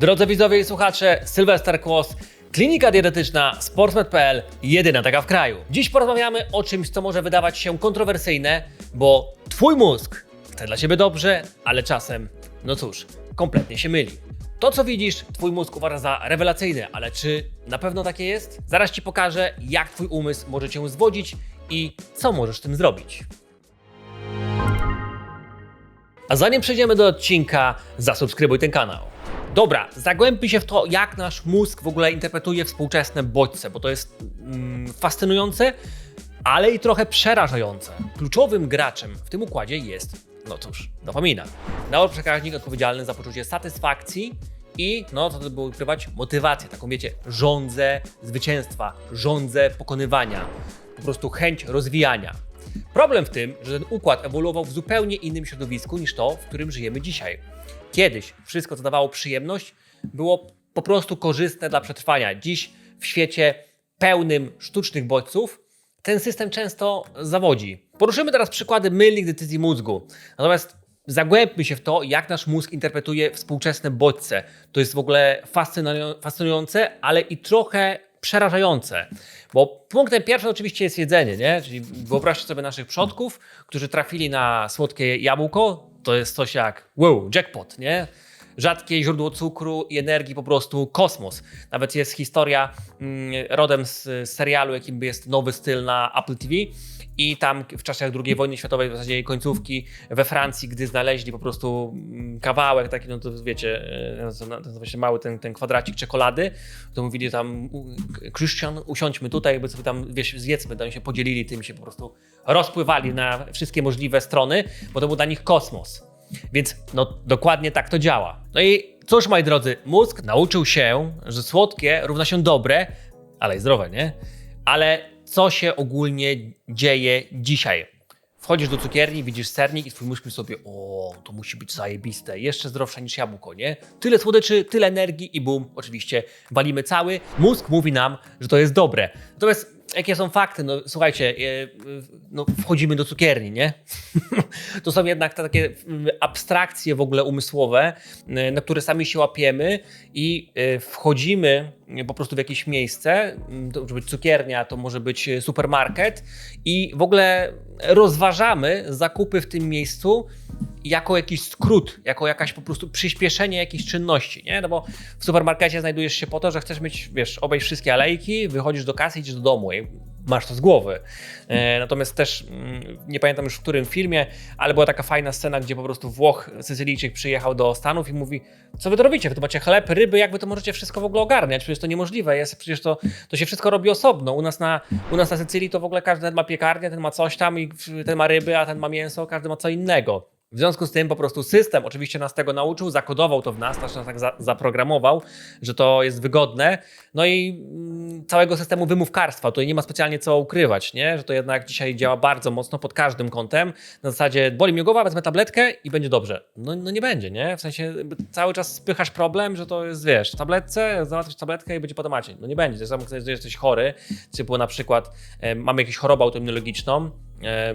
Drodzy widzowie i słuchacze, Sylwester Kłos, klinika dietetyczna, sportsmed.pl, jedyna taka w kraju. Dziś porozmawiamy o czymś, co może wydawać się kontrowersyjne, bo Twój mózg chce dla Ciebie dobrze, ale czasem, no cóż, kompletnie się myli. To, co widzisz, Twój mózg uważa za rewelacyjne, ale czy na pewno takie jest? Zaraz Ci pokażę, jak Twój umysł może Cię zwodzić i co możesz z tym zrobić. A zanim przejdziemy do odcinka, zasubskrybuj ten kanał. Dobra, zagłębmy się w to, jak nasz mózg w ogóle interpretuje współczesne bodźce, bo to jest mm, fascynujące, ale i trochę przerażające. Kluczowym graczem w tym układzie jest, no cóż, dopamina. Neuroprzekaźnik odpowiedzialny za poczucie satysfakcji i, no to było ukrywać, motywację, taką wiecie, rządzę zwycięstwa, rządzę pokonywania, po prostu chęć rozwijania. Problem w tym, że ten układ ewoluował w zupełnie innym środowisku niż to, w którym żyjemy dzisiaj. Kiedyś wszystko, co dawało przyjemność, było po prostu korzystne dla przetrwania. Dziś w świecie pełnym sztucznych bodźców ten system często zawodzi. Poruszymy teraz przykłady mylnych decyzji mózgu. Natomiast zagłębmy się w to, jak nasz mózg interpretuje współczesne bodźce. To jest w ogóle fascynują- fascynujące, ale i trochę przerażające. Bo punktem pierwszym oczywiście jest jedzenie, nie? Czyli wyobraźcie sobie naszych przodków, którzy trafili na słodkie jabłko. To jest coś jak wow, jackpot, nie? rzadkie źródło cukru i energii, po prostu kosmos. Nawet jest historia mm, rodem z, serialu, jakim jest nowy styl na Apple TV. I tam w czasach II wojny światowej, w zasadzie jej końcówki, we Francji, gdy znaleźli po prostu mm, kawałek taki, no to wiecie, e, nazywa mały ten, ten kwadracik czekolady, to mówili tam, Christian, usiądźmy tutaj, jakby sobie tam, wiesz, zjedzmy, tam się podzielili tym, się po prostu rozpływali na wszystkie możliwe strony, bo to był dla nich kosmos. Więc no dokładnie tak to działa. No i cóż, moi drodzy, mózg nauczył się, że słodkie równa się dobre, ale i zdrowe, nie? Ale co się ogólnie dzieje dzisiaj? Wchodzisz do cukierni, widzisz sernik i twój mózg myśli sobie, o, to musi być zajebiste, jeszcze zdrowsze niż jabłko, nie? Tyle słodyczy, tyle energii i bum, oczywiście walimy cały. Mózg mówi nam, że to jest dobre. Natomiast jakie są fakty? No słuchajcie, e, no, wchodzimy do cukierni, nie? to są jednak takie mm, abstrakcje w ogóle umysłowe, e, na które sami się łapiemy i e, wchodzimy po prostu w jakieś miejsce, mm, to może być cukiernia, to może być supermarket i w ogóle rozważamy zakupy w tym miejscu jako jakiś skrót, jako jakaś po prostu przyspieszenie jakiejś czynności, nie? No bo w supermarkecie znajdujesz się po to, że chcesz mieć, wiesz, obejść wszystkie alejki, wychodzisz do kasy, idziesz do domu i masz to z głowy. E, natomiast też, mm, nie pamiętam już w którym filmie, ale była taka fajna scena, gdzie po prostu Włoch, Sycylijczyk przyjechał do Stanów i mówi, co wy to robicie? Wy tu macie chleb, ryby, jak wy to możecie wszystko w ogóle ogarniać? Przecież to niemożliwe jest, przecież to, to się wszystko robi osobno. U nas, na, u nas na Sycylii to w ogóle każdy ten ma piekarnię, ten ma coś tam i ten ma ryby, a ten ma mięso, każdy ma co innego. W związku z tym po prostu system oczywiście nas tego nauczył, zakodował to w nas, też nas tak za, zaprogramował, że to jest wygodne. No i mm, całego systemu wymówkarstwa, tutaj nie ma specjalnie co ukrywać, nie? że to jednak dzisiaj działa bardzo mocno pod każdym kątem. Na zasadzie boli mnie głowa, wezmę tabletkę i będzie dobrze. No, no nie będzie, nie? W sensie cały czas spychasz problem, że to jest, wiesz, tabletce, załatwisz tabletkę i będzie po temacie. No nie będzie. To samo, że jesteś chory, typu na przykład e, mamy jakąś chorobę autoimmunologiczną, e,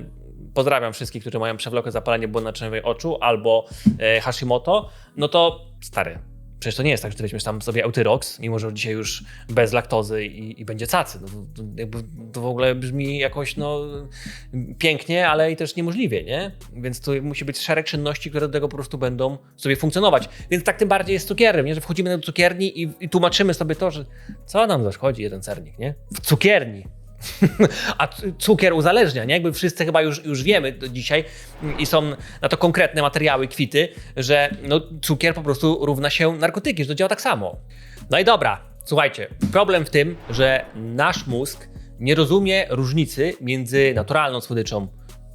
pozdrawiam wszystkich, którzy mają przewlekłe zapalenie błonnaczyniowej oczu albo e, Hashimoto, no to stary, przecież to nie jest tak, że ty weźmiesz tam sobie Eutyrox, mimo że dzisiaj już bez laktozy i, i będzie cacy. No, to, jakby to w ogóle brzmi jakoś no, pięknie, ale i też niemożliwie, nie? Więc tu musi być szereg czynności, które do tego po prostu będą sobie funkcjonować. Więc tak tym bardziej jest cukierem, nie? że wchodzimy do cukierni i, i tłumaczymy sobie to, że co nam zaszkodzi jeden sernik, nie? W cukierni. A cukier uzależnia, nie? Jakby wszyscy chyba już, już wiemy do dzisiaj i są na to konkretne materiały, kwity, że no, cukier po prostu równa się narkotyki, że to działa tak samo. No i dobra, słuchajcie, problem w tym, że nasz mózg nie rozumie różnicy między naturalną słodyczą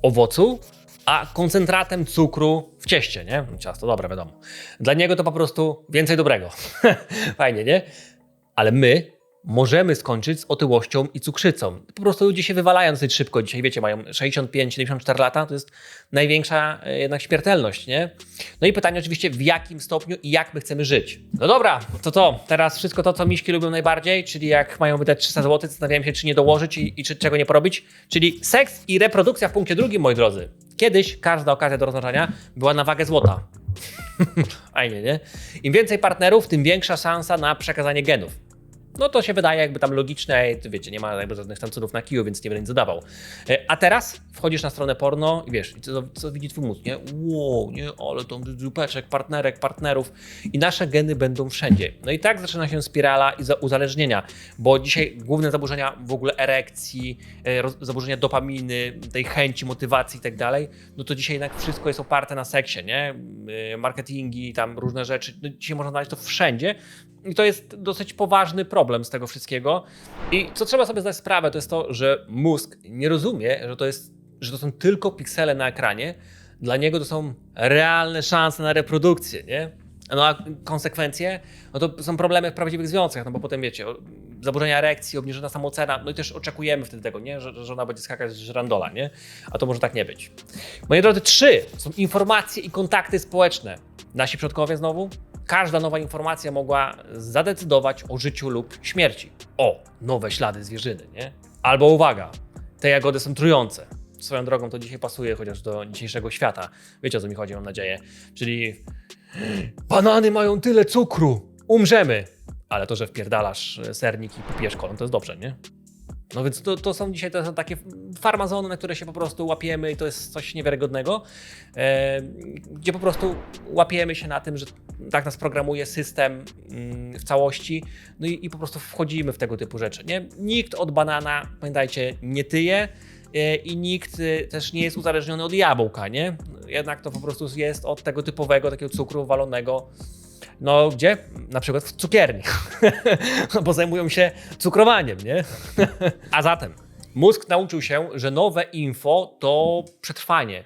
owocu, a koncentratem cukru w cieście, nie? Ciasto, dobre, wiadomo. Dla niego to po prostu więcej dobrego. Fajnie, nie? Ale my możemy skończyć z otyłością i cukrzycą. Po prostu ludzie się wywalają dosyć szybko. Dzisiaj, wiecie, mają 65-74 lata, to jest największa e, jednak śmiertelność, nie? No i pytanie oczywiście, w jakim stopniu i jak my chcemy żyć. No dobra, to co? Teraz wszystko to, co miśki lubią najbardziej, czyli jak mają wydać 300 zł, zastanawiałem się, czy nie dołożyć i, i czy czego nie porobić. Czyli seks i reprodukcja w punkcie drugim, moi drodzy. Kiedyś każda okazja do rozważania była na wagę złota. Fajnie, nie? Im więcej partnerów, tym większa szansa na przekazanie genów. No to się wydaje jakby tam logiczne, wiecie, nie ma jakby żadnych tam cudów na kiju, więc nie będę nic dodawał. E, A teraz wchodzisz na stronę porno i wiesz, co, co widzi twój mózg, nie? Wow, nie, ale to dupeczek, partnerek, partnerów i nasze geny będą wszędzie. No i tak zaczyna się spirala i za- uzależnienia, bo dzisiaj główne zaburzenia w ogóle erekcji, e, zaburzenia dopaminy, tej chęci, motywacji i tak dalej, no to dzisiaj jednak wszystko jest oparte na seksie, nie? E, Marketingi, tam różne rzeczy, no dzisiaj można znaleźć to wszędzie, i to jest dosyć poważny problem z tego wszystkiego. I co trzeba sobie zdać sprawę, to jest to, że mózg nie rozumie, że to, jest, że to są tylko piksele na ekranie. Dla niego to są realne szanse na reprodukcję, nie? No a konsekwencje, no to są problemy w prawdziwych związkach, no bo potem wiecie, zaburzenia erekcji, obniżona samoocena, no i też oczekujemy wtedy tego, nie? Że, że żona będzie skakać z żerandola, nie? A to może tak nie być. Moi drodzy, trzy są informacje i kontakty społeczne. Nasi przodkowie znowu każda nowa informacja mogła zadecydować o życiu lub śmierci. O, nowe ślady zwierzyny, nie? Albo uwaga, te jagody są trujące. Swoją drogą to dzisiaj pasuje chociaż do dzisiejszego świata. Wiecie o co mi chodzi, mam nadzieję. Czyli banany mają tyle cukru, umrzemy. Ale to, że wpierdalasz sernik i popijesz kolą, to jest dobrze, nie? No więc to, to są dzisiaj są takie farmazony, na które się po prostu łapiemy i to jest coś niewiarygodnego, e, gdzie po prostu łapiemy się na tym, że tak nas programuje system mm, w całości, no i, i po prostu wchodzimy w tego typu rzeczy. Nie? Nikt od banana, pamiętajcie, nie tyje e, i nikt e, też nie jest uzależniony od jabłka, nie? Jednak to po prostu jest od tego typowego, takiego cukru walonego no gdzie? Na przykład w cukierni, bo zajmują się cukrowaniem, nie? A zatem mózg nauczył się, że nowe info to przetrwanie.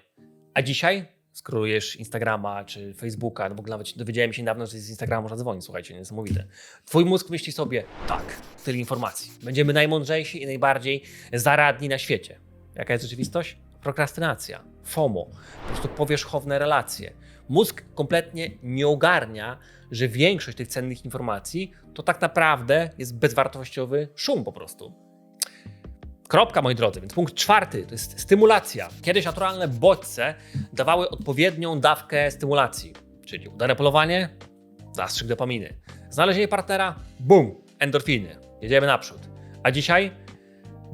A dzisiaj skrolujesz Instagrama czy Facebooka, no w ogóle nawet dowiedziałem się niedawno, że z Instagrama można dzwonić, słuchajcie, niesamowite. Twój mózg myśli sobie, tak, tyle informacji. Będziemy najmądrzejsi i najbardziej zaradni na świecie. Jaka jest rzeczywistość? Prokrastynacja, FOMO, po prostu powierzchowne relacje. Mózg kompletnie nie ogarnia, że większość tych cennych informacji to tak naprawdę jest bezwartościowy szum po prostu. Kropka, moi drodzy. Więc punkt czwarty to jest stymulacja. Kiedyś naturalne bodźce dawały odpowiednią dawkę stymulacji, czyli udane polowanie, zastrzyk dopaminy. Znalezienie partnera, bum, endorfiny. Jedziemy naprzód. A dzisiaj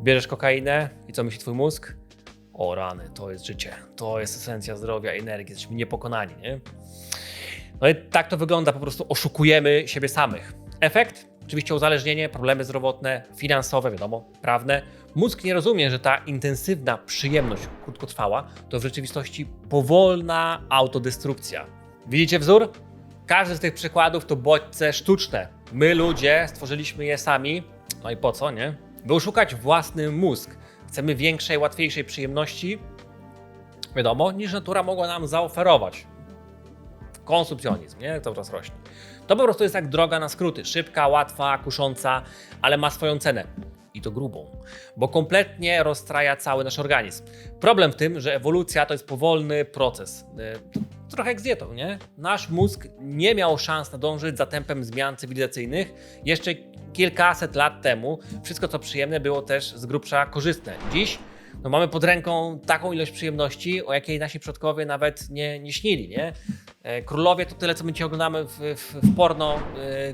bierzesz kokainę i co myśli twój mózg? O rany, to jest życie, to jest esencja zdrowia, energii, jesteśmy niepokonani, nie? No i tak to wygląda, po prostu oszukujemy siebie samych. Efekt? Oczywiście uzależnienie, problemy zdrowotne, finansowe, wiadomo, prawne. Mózg nie rozumie, że ta intensywna przyjemność krótkotrwała to w rzeczywistości powolna autodestrukcja. Widzicie wzór? Każdy z tych przykładów to bodźce sztuczne. My ludzie stworzyliśmy je sami. No i po co, nie? By oszukać własny mózg. Chcemy większej, łatwiejszej przyjemności, wiadomo, niż natura mogła nam zaoferować konsumpcjonizm, nie? Cały czas rośnie. To po prostu jest jak droga na skróty. Szybka, łatwa, kusząca, ale ma swoją cenę. I to grubą, bo kompletnie rozstraja cały nasz organizm. Problem w tym, że ewolucja to jest powolny proces. Trochę jak z dietą, nie? Nasz mózg nie miał szans nadążyć za tempem zmian cywilizacyjnych jeszcze kilkaset lat temu. Wszystko, co przyjemne, było też z grubsza korzystne. Dziś no mamy pod ręką taką ilość przyjemności, o jakiej nasi przodkowie nawet nie, nie śnili, nie? E, Królowie to tyle, co my dzisiaj oglądamy w, w, w porno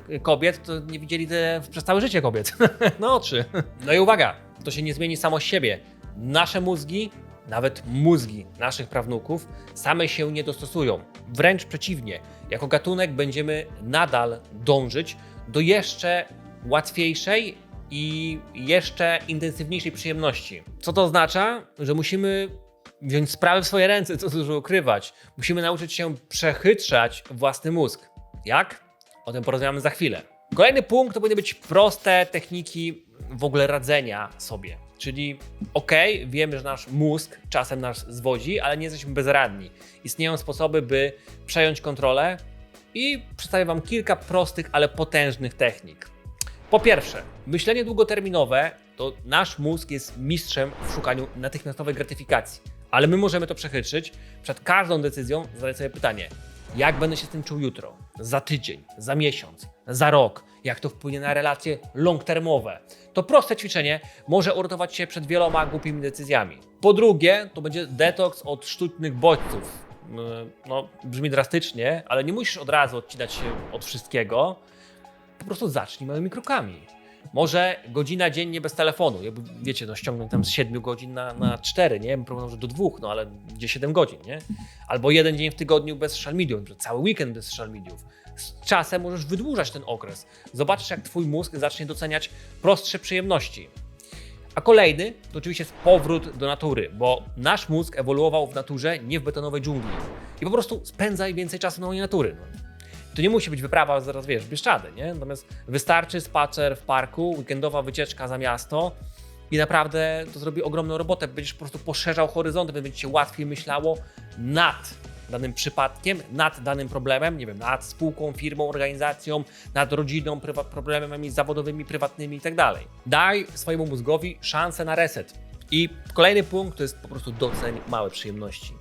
e, kobiet, to nie widzieli te, przez całe życie kobiet. No oczy. No i uwaga, to się nie zmieni samo z siebie. Nasze mózgi, nawet mózgi naszych prawnuków, same się nie dostosują. Wręcz przeciwnie, jako gatunek będziemy nadal dążyć do jeszcze łatwiejszej i jeszcze intensywniejszej przyjemności. Co to oznacza? Że musimy wziąć sprawy w swoje ręce, co dużo ukrywać. Musimy nauczyć się przechytrzać własny mózg. Jak? O tym porozmawiamy za chwilę. Kolejny punkt to powinny być proste techniki w ogóle radzenia sobie. Czyli okej, wiemy, że nasz mózg czasem nas zwodzi, ale nie jesteśmy bezradni. Istnieją sposoby, by przejąć kontrolę i przedstawię Wam kilka prostych, ale potężnych technik. Po pierwsze, myślenie długoterminowe to nasz mózg jest mistrzem w szukaniu natychmiastowej gratyfikacji, ale my możemy to przechytrzyć. Przed każdą decyzją zadać sobie pytanie: jak będę się z tym czuł jutro, za tydzień, za miesiąc, za rok, jak to wpłynie na relacje long-termowe. To proste ćwiczenie może uratować się przed wieloma głupimi decyzjami. Po drugie, to będzie detoks od sztucznych bodźców. no, brzmi drastycznie, ale nie musisz od razu odcinać się od wszystkiego. Po prostu zacznij małymi krokami. Może godzina dziennie bez telefonu. Jakby, wiecie, no ściągnąć tam z 7 godzin na, na 4, nie? Proponował, że do dwóch, no ale gdzie 7 godzin, nie? Albo jeden dzień w tygodniu bez social mediów, cały weekend bez social mediów. Z czasem możesz wydłużać ten okres. Zobaczysz, jak twój mózg zacznie doceniać prostsze przyjemności. A kolejny to oczywiście jest powrót do natury, bo nasz mózg ewoluował w naturze, nie w betonowej dżungli. I po prostu spędzaj więcej czasu na łonie natury. No. To nie musi być wyprawa zaraz, wiesz, Bieszczady, nie? Natomiast wystarczy spacer w parku, weekendowa wycieczka za miasto i naprawdę to zrobi ogromną robotę. Będziesz po prostu poszerzał horyzonty, będzie ci się łatwiej myślało nad danym przypadkiem, nad danym problemem, nie wiem, nad spółką, firmą, organizacją, nad rodziną, problemami zawodowymi, prywatnymi i tak. Daj swojemu mózgowi szansę na reset. I kolejny punkt to jest po prostu doceń małe przyjemności.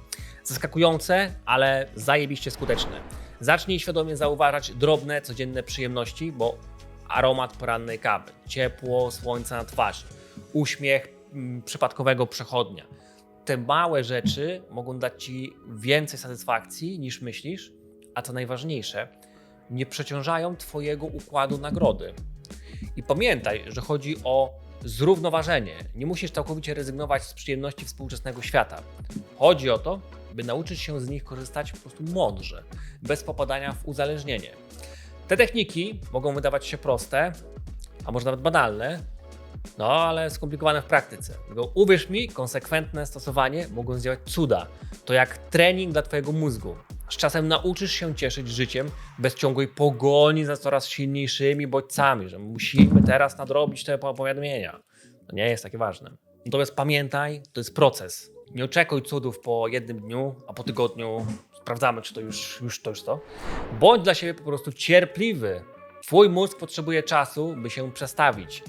Zaskakujące, ale zajebiście skuteczne. Zacznij świadomie zauważać drobne, codzienne przyjemności, bo aromat porannej kawy, ciepło słońca na twarzy, uśmiech mm, przypadkowego przechodnia. Te małe rzeczy mogą dać ci więcej satysfakcji niż myślisz, a co najważniejsze, nie przeciążają twojego układu nagrody. I pamiętaj, że chodzi o zrównoważenie. Nie musisz całkowicie rezygnować z przyjemności współczesnego świata. Chodzi o to, by nauczyć się z nich korzystać po prostu mądrze, bez popadania w uzależnienie. Te techniki mogą wydawać się proste, a może nawet banalne, no ale skomplikowane w praktyce. Tylko uwierz mi, konsekwentne stosowanie mogą zdziałać cuda. To jak trening dla Twojego mózgu. Z czasem nauczysz się cieszyć życiem bez ciągłej pogoni za coraz silniejszymi bodźcami, że musimy teraz nadrobić te powiadomienia. To nie jest takie ważne. Natomiast pamiętaj, to jest proces. Nie oczekuj cudów po jednym dniu, a po tygodniu sprawdzamy, czy to już, już to, już to. Bądź dla siebie po prostu cierpliwy. Twój mózg potrzebuje czasu, by się przestawić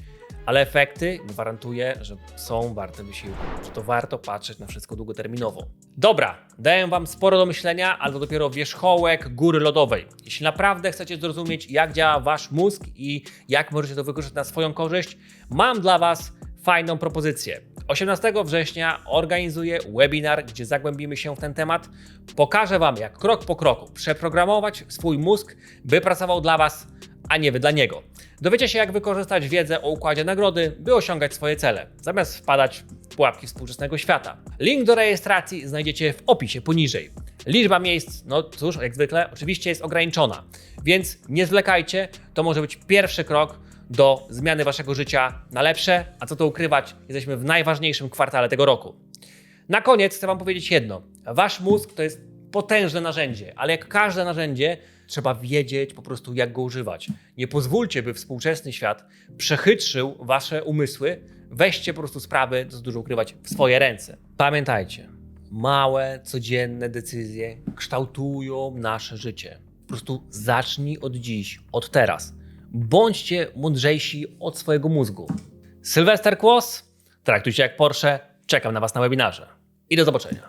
ale efekty gwarantuję, że są warte wysiłku, że to warto patrzeć na wszystko długoterminowo. Dobra, daję Wam sporo do myślenia, ale to dopiero wierzchołek góry lodowej. Jeśli naprawdę chcecie zrozumieć, jak działa Wasz mózg i jak możecie to wykorzystać na swoją korzyść, mam dla Was fajną propozycję. 18 września organizuję webinar, gdzie zagłębimy się w ten temat. Pokażę Wam, jak krok po kroku przeprogramować swój mózg, by pracował dla Was, a nie Wy dla niego. Dowiecie się, jak wykorzystać wiedzę o układzie nagrody, by osiągać swoje cele, zamiast wpadać w pułapki współczesnego świata. Link do rejestracji znajdziecie w opisie poniżej. Liczba miejsc, no cóż, jak zwykle, oczywiście jest ograniczona, więc nie zwlekajcie, to może być pierwszy krok do zmiany waszego życia na lepsze, a co to ukrywać, jesteśmy w najważniejszym kwartale tego roku. Na koniec chcę Wam powiedzieć jedno. Wasz mózg to jest potężne narzędzie, ale jak każde narzędzie, trzeba wiedzieć po prostu, jak go używać. Nie pozwólcie, by współczesny świat przechytrzył Wasze umysły. Weźcie po prostu sprawy, co dużo ukrywać, w swoje ręce. Pamiętajcie, małe, codzienne decyzje kształtują nasze życie. Po prostu zacznij od dziś, od teraz. Bądźcie mądrzejsi od swojego mózgu. Sylwester Kłos, traktujcie jak Porsche. Czekam na Was na webinarze. I do zobaczenia.